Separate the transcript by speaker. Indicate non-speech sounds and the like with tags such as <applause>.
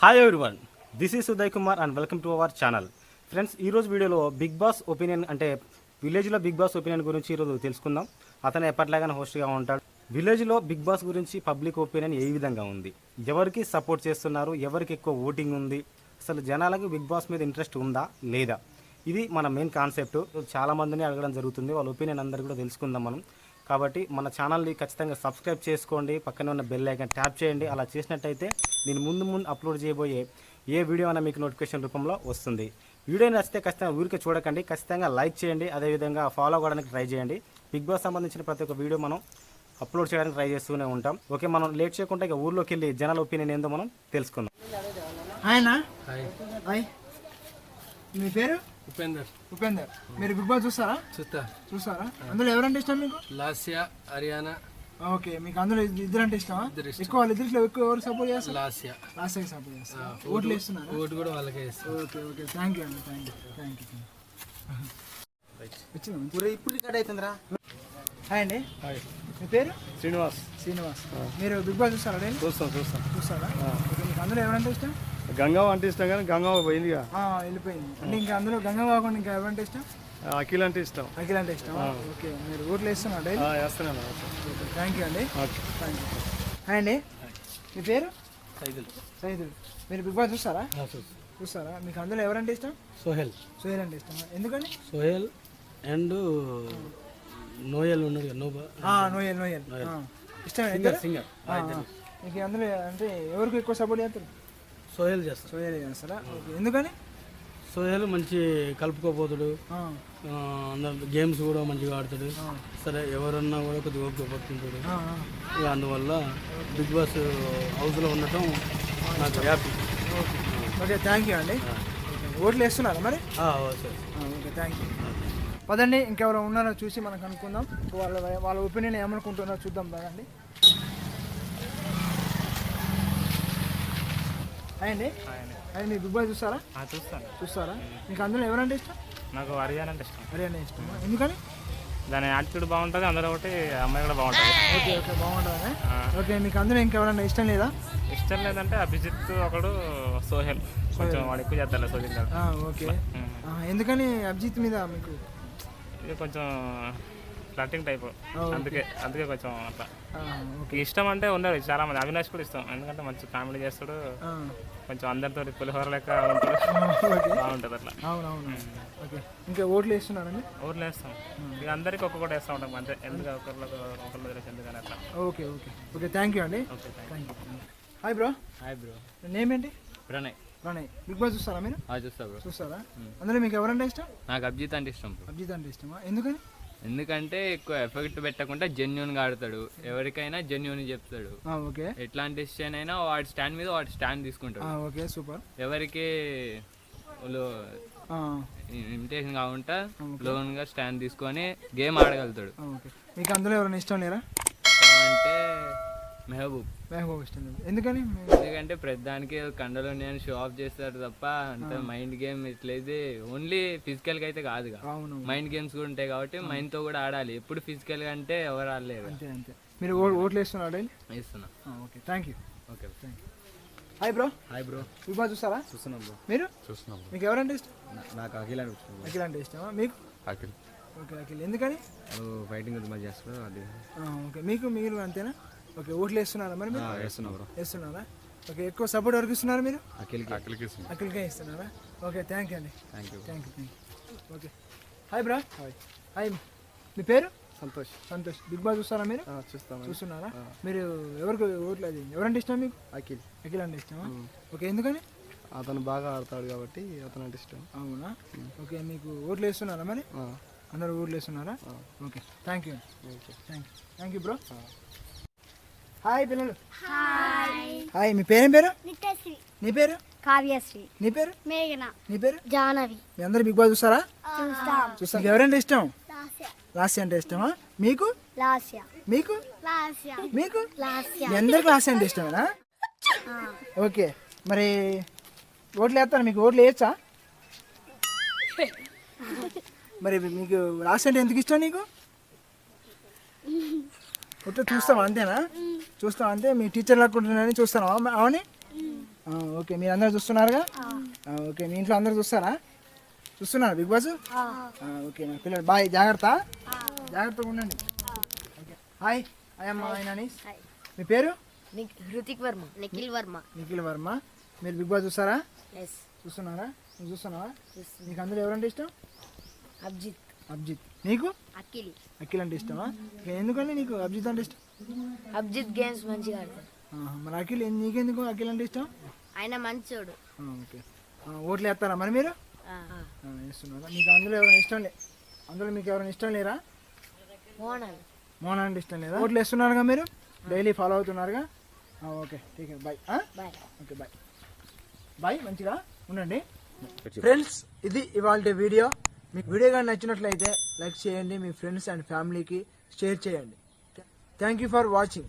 Speaker 1: Hi everyone this is Uday Kumar and welcome to our channel friends ఈరోజు వీడియోలో big boss opinion అంటే విలేజ్లో Bigg boss opinion గురించి ఈరోజు తెలుసుకుందాం. అతను ఎప్పటిలాగానే హోస్ట్గా ఉంటాడు. విలేజ్లో బిగ్ బాస్ గురించి పబ్లిక్ ఒపీనియన్ ఏ విధంగా ఉంది? ఎవరికి సపోర్ట్ చేస్తున్నారు? ఎవరికి ఎక్కువ ఓటింగ్ ఉంది? అసలు జనాలకు బిగ్ బాస్ మీద ఇంట్రెస్ట్ ఉందా? లేదా? ఇది మన మెయిన్ కాన్సెప్ట్ చాలా మందిని అడగడం జరుగుతుంది. వాళ్ళ ఒపీనియన్ అందరు కూడా తెలుసుకుందాం మనం. కాబట్టి మన ఛానల్ని ఖచ్చితంగా సబ్స్క్రైబ్ చేసుకోండి పక్కనే ఉన్న బెల్ ఐకాన్ ట్యాప్ చేయండి. అలా చేసినట్టయితే నేను ముందు ముందు అప్లోడ్ చేయబోయే ఏ వీడియో అయినా మీకు నోటిఫికేషన్ రూపంలో వస్తుంది. వీడియో నచ్చితే ఖచ్చితంగా ఊరికే చూడకండి. ఖచ్చితంగా లైక్ చేయండి. అదేవిధంగా ఫాలో అవ్వడానికి ట్రై చేయండి. బిగ్ బాస్ సంబంధించిన ప్రతి ఒక్క వీడియో మనం అప్లోడ్ చేయడానికి ట్రై చేస్తూనే ఉంటాం. ఓకే మనం లేట్ చేయకుండా ఇక ఊర్లోకి వెళ్ళి జనాల ఒపీనియన్ ఏందో మనం తెలుసుకుందాం.
Speaker 2: ఆయన? హాయ్. మీ పేరు?
Speaker 3: ఉపేందర్.
Speaker 2: ఉపేందర్. మీరు బిగ్ బాస్ చూస్తారా?
Speaker 3: చూస్తా.
Speaker 2: చూస్తారా? అందులో ఎవరంటే ఇష్టం మీకు?
Speaker 3: లాస్యా హర్యానా
Speaker 2: ఓకే మీకు అందులో ఇద్దరు అంటే ఇష్టమా?
Speaker 3: ఇద్దరు ఇష్టం.
Speaker 2: ఎక్కువ వాళ్ళు ఇద్దరిలో ఎక్కువ ఎవరు సపోర్ట్ చేస్తారు?
Speaker 3: లాస్యా.
Speaker 2: లాస్ట్ టైం సపోర్ట్ చేస్తారు. ఓట్లు వేస్తున్నారా?
Speaker 3: ఓటు కూడా వాళ్ళకే ఇస్తాం
Speaker 2: ఓకే ఓకే. థ్యాంక్ యూ అండి థ్యాంక్ యూ థ్యాంక్ యూ వచ్చిందా?
Speaker 1: ఇప్పుడు రికార్డ్ అవుతుందిరా
Speaker 2: హాయ్ అండి. మీ పేరు?
Speaker 1: శ్రీనివాస్.
Speaker 2: శ్రీనివాస్. మీరు బిగ్ బాస్ చూస్తారా?
Speaker 1: చూస్తాం చూస్తాం.
Speaker 2: చూస్తారా? అందులో ఎవరంటే ఇష్టం?
Speaker 1: గంగవ్వ అంటే ఇష్టం కానీ గంగవ్వ పోయిందిగా
Speaker 2: ఆ, వెళ్ళిపోయింది. అంటే ఇంకా అందులో గంగ కాకుండా ఇంకా ఎవరంటే ఇష్టం?
Speaker 1: అఖిల్ అంటే ఇష్టం.
Speaker 2: అఖిల్ అంటే ఇష్టం ఓకే మీరు ఓట్లు వేస్తున్నారు డైలీ?
Speaker 1: వేస్తున్నాను
Speaker 2: థ్యాంక్ యూ అండి.
Speaker 1: ఓకే.
Speaker 2: థ్యాంక్ యూ హాయ్ అండి. మీ పేరు?
Speaker 3: సైదుల్.
Speaker 2: సైదుల్. మీరు బిగ్ బాస్ చూస్తారా? చూస్తారా? మీకు అందులో ఎవరంటే ఇష్టం?
Speaker 3: సోహెల్.
Speaker 2: సుహేల్ అంటే ఇష్టం ఎందుకని
Speaker 3: సోహెల్ అండ్ నోయల్ ఉన్నాడు కదా నోబా.
Speaker 2: ఆ, నోయల్ నోయల్. ఇద్దరు?
Speaker 3: సింగర్
Speaker 2: ఆ. మీకు అందులో అంటే ఎవరికి ఎక్కువ సపోర్ట్ చేస్తారు?
Speaker 3: సోహెల్ చేస్తాడు
Speaker 2: సోయల్ చేస్తారా? ఓకే. ఎందుకని?
Speaker 3: సోహెల్ మంచి కలుపుకోపోతాడు. గేమ్స్ కూడా మంచిగా ఆడతాడు. సరే ఎవరన్నా కూడా కొద్దిగా ఓపిక పడుతుంటాడు
Speaker 2: ఆ, ఆ.
Speaker 3: ఇక అందువల్ల బిగ్ బాస్ హౌస్లో ఉండటం నాకు హ్యాపీ.
Speaker 2: ఓకే. థ్యాంక్ యూ అండి. ఓట్లు వేస్తున్నారా మరి? ఓకే. Thank you. పదండి ఇంకెవరు ఉన్నారో చూసి మనం కనుక్కుందాం వాళ్ళ వాళ్ళ ఒపీనియన్ ఏమనుకుంటున్నారో చూద్దాం పదండి. హాయ్ అండి. బాస్ చూస్తారా?
Speaker 1: చూస్తాను.
Speaker 2: చూస్తారా? మీకు అందులో ఎవరంటే ఇష్టం?
Speaker 1: నాకు హర్యానా అంటే ఇష్టం.
Speaker 2: హర్యానా ఇష్టమా ఎందుకని?
Speaker 1: దాని యాటిట్యూడ్ బాగుంటుంది అందులో ఒకటి అమ్మాయి కూడా బాగుంటుంది.
Speaker 2: ఓకే ఓకే బాగుంటుందా ఓకే మీకు అందులో ఇంకెవరన్నా ఇష్టం లేదా?
Speaker 1: ఇష్టం లేదంటే అభిజిత్ ఒకడు సోహెల్. కొంచెం వాడు ఎక్కువ చేద్దాం సోహెల్
Speaker 2: ఓకే. ఎందుకని అభిజిత్ మీద మీకు
Speaker 1: కొంచెం ఫ్లటింగ్ టైప్ అందుకే అందుకే కొంచెం అట్లా.
Speaker 2: ఆ, ఓకే
Speaker 1: ఇష్టం అంటే ఉండదు చాలా మంది అవినాష్ కూడా ఇష్టం. ఎందుకంటే మంచి కామెడీ చేస్తాడు.
Speaker 2: ఆ,
Speaker 1: కొంచెం అందరితో పులిహోర లెక్క
Speaker 2: ఓకే <laughs>
Speaker 1: బాగుంటుంది అట్లా.
Speaker 2: అవునవును. ఓకే ఇంకా ఓట్లు వేస్తున్నారండి?
Speaker 1: ఊర్లో వేస్తాం. ఇక అందరికి ఒక్కొక్కటి వేస్తూ ఉంటాం అంతే. ఎందుకు ఒకరిలో ఒకరిలో తెలిసి ఎందుకని అట్లా.
Speaker 2: Okay okay okay thank you అండి.
Speaker 1: Okay
Speaker 2: thank you hi bro
Speaker 3: hi bro
Speaker 2: name ఏంటి?
Speaker 4: ప్రణయ్
Speaker 2: ప్రణయ్ బిగ్ బాస్ చూస్తారా మీరు?
Speaker 4: చూస్తా బ్రో
Speaker 2: చూస్తారా? అందులో మీకు ఎవరంటే ఇష్టం?
Speaker 4: నాకు అభిజిత్ అంటే ఇష్టం బ్రో
Speaker 2: అభిజిత్ అంటే ఇష్టమా? ఎందుకని?
Speaker 4: ఎందుకంటే ఎక్కువ ఎఫెక్ట్ పెట్టకుండా జెన్యున్గా ఆడతాడు. ఎవరికైనా జెన్యున్ చెప్తాడు.
Speaker 2: ఓకే.
Speaker 4: ఎట్లాంటి డెసిషన్ అయినా వాడి స్టాండ్ మీద వాడి స్టాండ్ తీసుకుంటాడు.
Speaker 2: Okay super.
Speaker 4: ఎవరికి ఇమిటేషన్ కాకుండా లోన్గా స్టాండ్ తీసుకొని గేమ్ ఆడగలుగుతాడు.
Speaker 2: మీకు అందులో ఎవరైనా ఇష్టం లేరా?
Speaker 4: అంటే మెహబూబ్.
Speaker 2: మెహబూబ్ ఇష్టం లేదు ఎందుకని?
Speaker 4: ఎందుకంటే ప్రతిదానికి కండలు నేను షో ఆఫ్ చేస్తాడు తప్ప అంత మైండ్ గేమ్ ఇట్లయితే ఓన్లీ ఫిజికల్గా అయితే కాదుగా.
Speaker 2: అవును.
Speaker 4: మైండ్ గేమ్స్ కూడా ఉంటాయి కాబట్టి మైండ్తో కూడా ఆడాలి. ఎప్పుడు ఫిజికల్గా అంటే ఎవరు ఆడలేరు.
Speaker 2: అంతే అంతే. మీరు ఓ- ఓట్లు వేస్తున్నారా డైలీ?
Speaker 4: ఇస్తున్నా
Speaker 2: okay. Thank you
Speaker 4: okay.
Speaker 2: Thank you hi bro
Speaker 3: hi bro
Speaker 2: Bigg Boss చూస్తారా?
Speaker 3: చూస్తున్నాం బ్రో
Speaker 2: మీరు?
Speaker 3: చూస్తున్నాం
Speaker 2: మీకు ఎవరంటే ఇష్టం?
Speaker 3: నాకు అఖిల్ అనిపిస్తుంది
Speaker 2: అఖిల్ అంటే ఇష్టమా? మీకు?
Speaker 3: అఖిల్.
Speaker 2: ఓకే అఖిల్. ఎందుకని?
Speaker 3: ఫైటింగ్ మంచి చేస్తాడు అది.
Speaker 2: ఆ, ఓకే. మీకు మీరు అంతేనా? ఓకే ఓట్లు వేస్తున్నారా మరి మీరు?
Speaker 3: వేస్తున్నా బ్రో.
Speaker 2: వేస్తున్నారా? ఓకే ఎక్కువ సపోర్ట్ ఎవరికి ఇస్తున్నారు మీరు?
Speaker 3: అఖిల్కి. అఖిల్కి ఇస్తున్నా.
Speaker 2: అఖిల్కే ఇస్తున్నారా? ఓకే థ్యాంక్ యూ అండి.
Speaker 3: Thank you
Speaker 2: thank you thank you. Okay. Hi bro. Hi. Hi. మీ పేరు?
Speaker 3: సంతోష్.
Speaker 2: సంతోష్. బిగ్ బాస్ చూస్తారా మీరు?
Speaker 3: చూస్తాం
Speaker 2: చూస్తున్నారా? మీరు ఎవరికి ఓట్లు అది? ఎవరంటే ఇష్టం మీకు?
Speaker 3: అఖిల్.
Speaker 2: అఖిల్ అంటే ఇష్టమా? ఓకే ఎందుకని?
Speaker 3: అతను బాగా ఆడతాడు కాబట్టి అతను అంటే ఇష్టం.
Speaker 2: అవునా? ఓకే మీకు ఓట్లు వేస్తున్నారా మరి? అందరు ఓట్లు వేస్తున్నారా? Okay thank you thank you. Thank you bro. Hi పిల్లలు. హాయ్. మీ పేరేం పేరు?
Speaker 5: నిత్యశ్రీ
Speaker 2: నీ పేరు?
Speaker 5: కావ్యశ్రీ.
Speaker 2: నీ పేరు?
Speaker 5: మేఘన.
Speaker 2: నీ పేరు?
Speaker 5: జాహ్నవి.
Speaker 2: మీ అందరు బిగ్ బాస్ చూస్తారా?
Speaker 5: చూస్తాం.
Speaker 2: చూస్తాం. ఎవరంటే ఇష్టం?
Speaker 5: లాస్య.
Speaker 2: లాస్య అంటే ఇష్టమా? మీకు?
Speaker 5: లాస్య.
Speaker 2: మీకు?
Speaker 5: లాస్య.
Speaker 2: మీకు?
Speaker 5: లాస్య.
Speaker 2: మీ అందరికి లాస్య అంటే ఇష్టమేనా? ఓకే. మరి ఓట్లు వేస్తాను మీకు ఓట్లు వేయచ్చా? మరి మీకు లాస్ట్ అంటే ఎందుకు ఇష్టం నీకు? <laughs> ఒట్లా చూస్తావా అంతేనా? చూస్తావా అంతే మీ టీచర్ లాక్కుంటున్నారని చూస్తావా అవని? ఓకే మీరు అందరు చూస్తున్నారుగా ఓకే మీ ఇంట్లో అందరు చూస్తారా? చూస్తున్నారా బిగ్ బాస్? ఓకే నా పిల్లలు బాయ్ జాగ్రత్త. జాగ్రత్తగా ఉండండి. ఓకే. హాయ్ హాయ్ అమ్మ హాయ్ నాని. మీ పేరు?
Speaker 5: హృతిక్ వర్మ నిఖిల్ వర్మ.
Speaker 2: నిఖిల్ వర్మ. మీరు బిగ్ బాస్ చూస్తారా? చూస్తున్నారా? నువ్వు చూస్తున్నావా? నీకు అందులో ఎవరంటే ఇష్టం?
Speaker 5: అబ్జిత్
Speaker 2: అభిజిత్. నీకు?
Speaker 5: అఖిల్.
Speaker 2: అఖిల్ అంటే ఇష్టమా? ఎందుకని నీకు అభిజిత్ అంటే ఇష్టం?
Speaker 5: అబ్జిత్ గేమ్స్ మంచిగా ఆడతాడు.
Speaker 2: మరి అఖిల్ నీకెందుకు అఖిల్ అంటే ఇష్టం?
Speaker 5: ఆయన మంచోడు.
Speaker 2: ఓకే. ఆ, ఓట్లు వేస్తారా మరి మీరు? ఆ, వేస్తున్నారా? మీకు అందులో ఎవరైనా ఇష్టం లే అందులో మీకు ఎవరైనా ఇష్టం లేరా?
Speaker 5: మోనల్
Speaker 2: మోహన్ అంటే ఇష్టం లేదా? ఓట్లు వేస్తున్నారుగా మీరు? డైలీ ఫాలో అవుతున్నారుగా? Okay ఠీక్ bye.
Speaker 5: Bye.
Speaker 2: Okay bye. Bye మంచిగా ఉండండి. ఫ్రెండ్స్ ఇది ఇవాళ వీడియో. మీకు వీడియో కానీ నచ్చినట్లయితే లైక్ చేయండి మీ ఫ్రెండ్స్ అండ్ ఫ్యామిలీకి షేర్ చేయండి. Thank you for watching